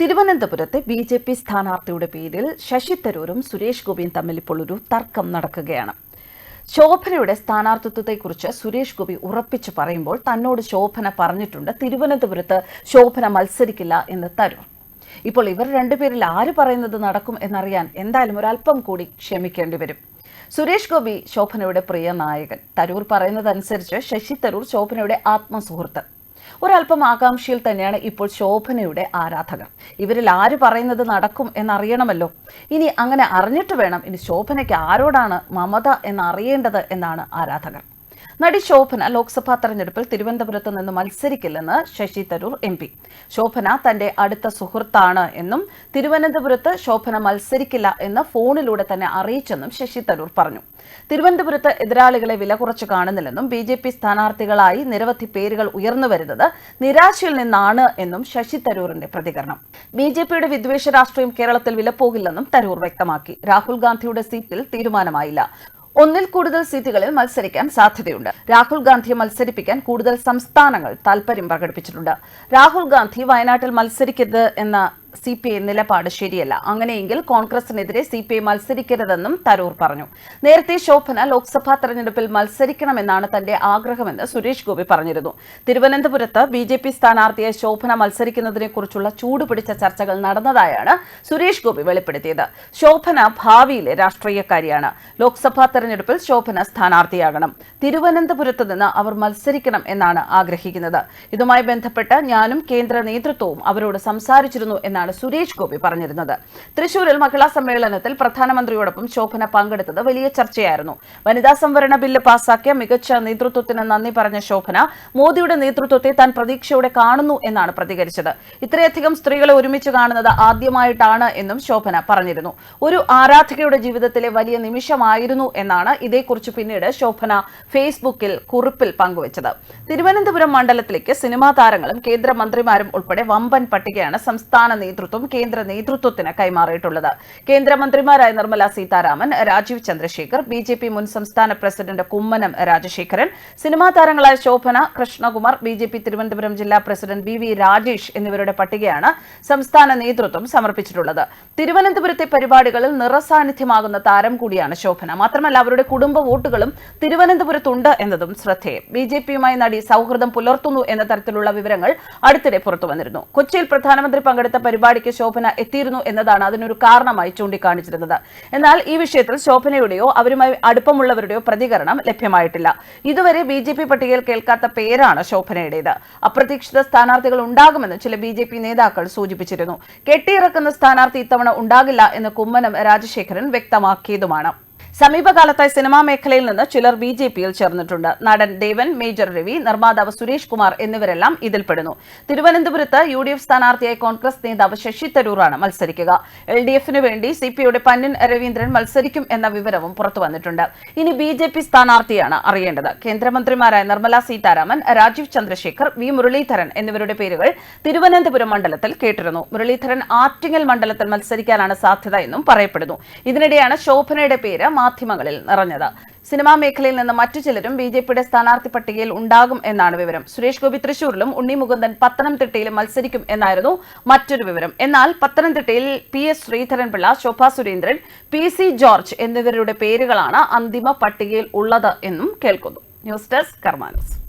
തിരുവനന്തപുരത്തെ B J P സ്ഥാനാർത്ഥിയുടെ പേരിൽ ശശി തരൂരും സുരേഷ് ഗോപിയും തമ്മിൽ ഇപ്പോൾ ഒരു തർക്കം നടക്കുകയാണ്. ശോഭനയുടെ സ്ഥാനാർത്ഥിത്വത്തെക്കുറിച്ച് സുരേഷ് ഗോപി ഉറപ്പിച്ചു പറയുമ്പോൾ തന്നോട് ശോഭന പറഞ്ഞിട്ടുണ്ട്. തിരുവനന്തപുരത്ത് ശോഭന മത്സരിക്കില്ല എന്ന് തരൂർ. ഇപ്പോൾ ഇവർ രണ്ടുപേരിൽ ആര് പറയുന്നത് നടക്കും എന്നറിയാൻ എന്തായാലും ഒരല്പം കൂടി ക്ഷമിക്കേണ്ടി വരും. സുരേഷ് ഗോപി ശോഭനയുടെ പ്രിയ നായകൻ. തരൂർ പറയുന്നതനുസരിച്ച് ശശി തരൂർ ശോഭനയുടെ ആത്മസുഹൃത്ത്. ഒരല്പം ആകാംക്ഷയിൽ തന്നെയാണ് ഇപ്പോൾ ശോഭനയുടെ ആരാധകർ. ഇവരിൽ ആര് പറയുന്നത് നടക്കും എന്നറിയണമല്ലോ. ഇനി അങ്ങനെ അറിഞ്ഞിട്ട് വേണം ഇനി ശോഭനയ്ക്ക് ആരോടാണ് മമത എന്നറിയേണ്ടത് എന്നാണ് ആരാധകർ. നടി ശോഭന ലോക്സഭാ തെരഞ്ഞെടുപ്പിൽ തിരുവനന്തപുരത്ത് നിന്ന് മത്സരിക്കില്ലെന്ന് ശശി തരൂർ എം പി. ശോഭന തന്റെ അടുത്ത സുഹൃത്താണ് എന്നും തിരുവനന്തപുരത്ത് ശോഭന മത്സരിക്കില്ല എന്ന് ഫോണിലൂടെ തന്നെ അറിയിച്ചെന്നും ശശി തരൂർ പറഞ്ഞു. തിരുവനന്തപുരത്ത് എതിരാളികളെ വില കുറച്ച് കാണുന്നില്ലെന്നും ബി ജെ പി സ്ഥാനാർത്ഥികളായി നിരവധി പേരുകൾ ഉയർന്നു വരുന്നത് നിരാശയിൽ നിന്നാണ് എന്നും ശശി തരൂറിന്റെ പ്രതികരണം. ബി ജെ പിയുടെ വിദ്വേഷ രാഷ്ട്രീയം കേരളത്തിൽ വിലപ്പോകില്ലെന്നും തരൂർ വ്യക്തമാക്കി. രാഹുൽ ഗാന്ധിയുടെ സീറ്റിൽ തീരുമാനമായില്ല. ഒന്നിൽ കൂടുതൽ സീറ്റുകളിൽ മത്സരിക്കാൻ സാധ്യതയുണ്ട്. രാഹുൽ ഗാന്ധിയെ മത്സരിപ്പിക്കാൻ കൂടുതൽ സംസ്ഥാനങ്ങൾ താൽപര്യം പ്രകടിപ്പിച്ചിട്ടുണ്ട്. രാഹുൽ ഗാന്ധി വയനാട്ടിൽ മത്സരിക്കരുത് എന്ന സി പി ഐ നിലപാട് ശരിയല്ല. അങ്ങനെയെങ്കിൽ കോൺഗ്രസിനെതിരെ സി പി ഐ മത്സരിക്കരുതെന്നും തരൂർ പറഞ്ഞു. നേരത്തെ ശോഭന ലോക്സഭാ തെരഞ്ഞെടുപ്പിൽ മത്സരിക്കണമെന്നാണ് തന്റെ ആഗ്രഹമെന്ന് സുരേഷ് ഗോപി പറഞ്ഞിരുന്നു. തിരുവനന്തപുരത്ത് ബി ജെ പി സ്ഥാനാർത്ഥിയെ ശോഭന മത്സരിക്കുന്നതിനെക്കുറിച്ചുള്ള ചൂടുപിടിച്ച ചർച്ചകൾ നടന്നതായാണ് സുരേഷ് ഗോപി വെളിപ്പെടുത്തിയത്. ശോഭന ഭാവിയിലെ രാഷ്ട്രീയക്കാരിയാണ്. ലോക്സഭാ തെരഞ്ഞെടുപ്പിൽ ശോഭന സ്ഥാനാർത്ഥിയാകണം. തിരുവനന്തപുരത്ത് നിന്ന് അവർ മത്സരിക്കണം എന്നാണ് ആഗ്രഹിക്കുന്നത്. ഇതുമായി ബന്ധപ്പെട്ട് ഞാനും കേന്ദ്ര നേതൃത്വവും അവരോട് സംസാരിച്ചിരുന്നു എന്നാണ് സുരേഷ് ഗോപി പറഞ്ഞിരുന്നത്. തൃശൂരിൽ മഹിളാ സമ്മേളനത്തിൽ പ്രധാനമന്ത്രിയോടൊപ്പം ശോഭന പങ്കെടുത്തത് വലിയ ചർച്ചയായിരുന്നു. വനിതാ സംവരണ ബില്ല് പാസാക്കിയ മികച്ച നേതൃത്വത്തിന് നന്ദി പറഞ്ഞ ശോഭന മോദിയുടെ നേതൃത്വത്തെ താൻ പ്രതീക്ഷയോടെ കാണുന്നു എന്നാണ് പ്രതികരിച്ചത്. ഇത്രയധികം സ്ത്രീകളെ ഒരുമിച്ച് കാണുന്നത് ആദ്യമായിട്ടാണ് എന്നും ശോഭന പറഞ്ഞിരുന്നു. ഒരു ആരാധികയുടെ ജീവിതത്തിലെ വലിയ നിമിഷമായിരുന്നു എന്നാണ് ഇതേക്കുറിച്ച് പിന്നീട് ശോഭന ഫേസ്ബുക്കിൽ കുറിപ്പിൽ പങ്കുവച്ചത്. തിരുവനന്തപുരം മണ്ഡലത്തിലേക്ക് സിനിമാ താരങ്ങളും കേന്ദ്രമന്ത്രിമാരും ഉൾപ്പെടെ വമ്പൻ പട്ടികയാണ് സംസ്ഥാന നേതൃത്വം കേന്ദ്ര നേതൃത്വത്തിന് കൈമാറിയിട്ടുള്ളത്. കേന്ദ്രമന്ത്രിമാരായ Nirmala Sitharaman Rajeev Chandrasekhar B J P മുൻ സംസ്ഥാന പ്രസിഡന്റ് കുമ്മനം രാജശേഖരൻ സിനിമാ താരങ്ങളായ Shobhana Krishnakumar B J P Thiruvananthapuram ജില്ലാ പ്രസിഡന്റ് വി വി രാജേഷ് എന്നിവരുടെ പട്ടികയാണ് സംസ്ഥാന നേതൃത്വം സമർപ്പിച്ചിട്ടുള്ളത്. തിരുവനന്തപുരത്തെ പരിപാടികളിൽ നിറസാന്നിധ്യമാകുന്ന താരം കൂടിയാണ് ശോഭന. മാത്രമല്ല അവരുടെ കുടുംബ വോട്ടുകളും തിരുവനന്തപുരത്തുണ്ട് എന്നതും ശ്രദ്ധേയം. ബി ജെ പിയുമായി നടി സൗഹൃദം പുലർത്തുന്നു എന്ന തരത്തിലുള്ള വിവരങ്ങൾ അടുത്തിടെ പുറത്തുവന്നിരുന്നു. കൊച്ചിയിൽ പ്രധാനമന്ത്രി പങ്കെടുത്ത പരിപാടിക്ക് ശോഭന എത്തിയിരുന്നു എന്നതാണ് അതിനൊരു കാരണമായി ചൂണ്ടിക്കാണിച്ചിരുന്നത്. എന്നാൽ ഈ വിഷയത്തിൽ ശോഭനയുടെയോ അവരുമായി അടുപ്പമുള്ളവരുടെയോ പ്രതികരണം ലഭ്യമായിട്ടില്ല. ഇതുവരെ ബി പട്ടികയിൽ കേൾക്കാത്ത പേരാണ് ശോഭനയുടേത്. അപ്രതീക്ഷിത സ്ഥാനാർത്ഥികൾ ഉണ്ടാകുമെന്ന് ചില ബി നേതാക്കൾ സൂചിപ്പിച്ചിരുന്നു. കെട്ടിയിറക്കുന്ന സ്ഥാനാർത്ഥി ഇത്തവണ ഉണ്ടാകില്ല എന്ന് കുമ്മനം രാജശേഖരൻ വ്യക്തമാക്കിയതുമാണ്. സമീപകാലത്തായി സിനിമാ മേഖലയിൽ നിന്ന് ചിലർ ബി ജെ പിയിൽ ചേർന്നിട്ടുണ്ട്. നടൻ ദേവൻ മേജർ രവി നിർമ്മാതാവ് സുരേഷ് കുമാർ എന്നിവരെല്ലാം ഇതിൽപ്പെടുന്നു തിരുവനന്തപുരത്ത് യു ഡി എഫ് സ്ഥാനാർത്ഥിയായി കോൺഗ്രസ് നേതാവ് ശശി തരൂറാണ് മത്സരിക്കുക. എൽ ഡി എഫിന് വേണ്ടി സി പി യുടെ പന്നിൻ രവീന്ദ്രൻ മത്സരിക്കും എന്ന വിവരവും പുറത്തുവന്നിട്ടുണ്ട്. ഇനി ബി ജെ പി സ്ഥാനാർത്ഥിയാണ് അറിയേണ്ടത്. കേന്ദ്രമന്ത്രിമാരായ നിർമ്മല സീതാരാമൻ രാജീവ് ചന്ദ്രശേഖർ വി മുരളീധരൻ എന്നിവരുടെ പേരുകൾ തിരുവനന്തപുരം മണ്ഡലത്തിൽ കേട്ടിരുന്നു. മുരളീധരൻ ആറ്റിങ്ങൽ മണ്ഡലത്തിൽ മത്സരിക്കാനാണ് സാധ്യത എന്നും പറയപ്പെടുന്നു. ഇതിനിടെയാണ് ശോഭനയുടെ പേര് മാധ്യമങ്ങളിൽ നിറഞ്ഞത്. സിനിമാ മേഖലയിൽ നിന്ന് മറ്റു ചിലരും ബി ജെ പിയുടെ സ്ഥാനാർത്ഥി പട്ടികയിൽ ഉണ്ടാകും എന്നാണ് വിവരം. സുരേഷ് ഗോപി തൃശൂരിലും ഉണ്ണി മുകുന്ദൻ പത്തനംതിട്ടയിലും മത്സരിക്കും എന്നായിരുന്നു മറ്റൊരു വിവരം. എന്നാൽ പത്തനംതിട്ടയിൽ P S Sreedharan Pillai Sobha Surendran P C George എന്നിവരുടെ പേരുകളാണ് അന്തിമ പട്ടികയിൽ ഉള്ളത് എന്നും കേൾക്കുന്നു. News desk കർമാനസ്.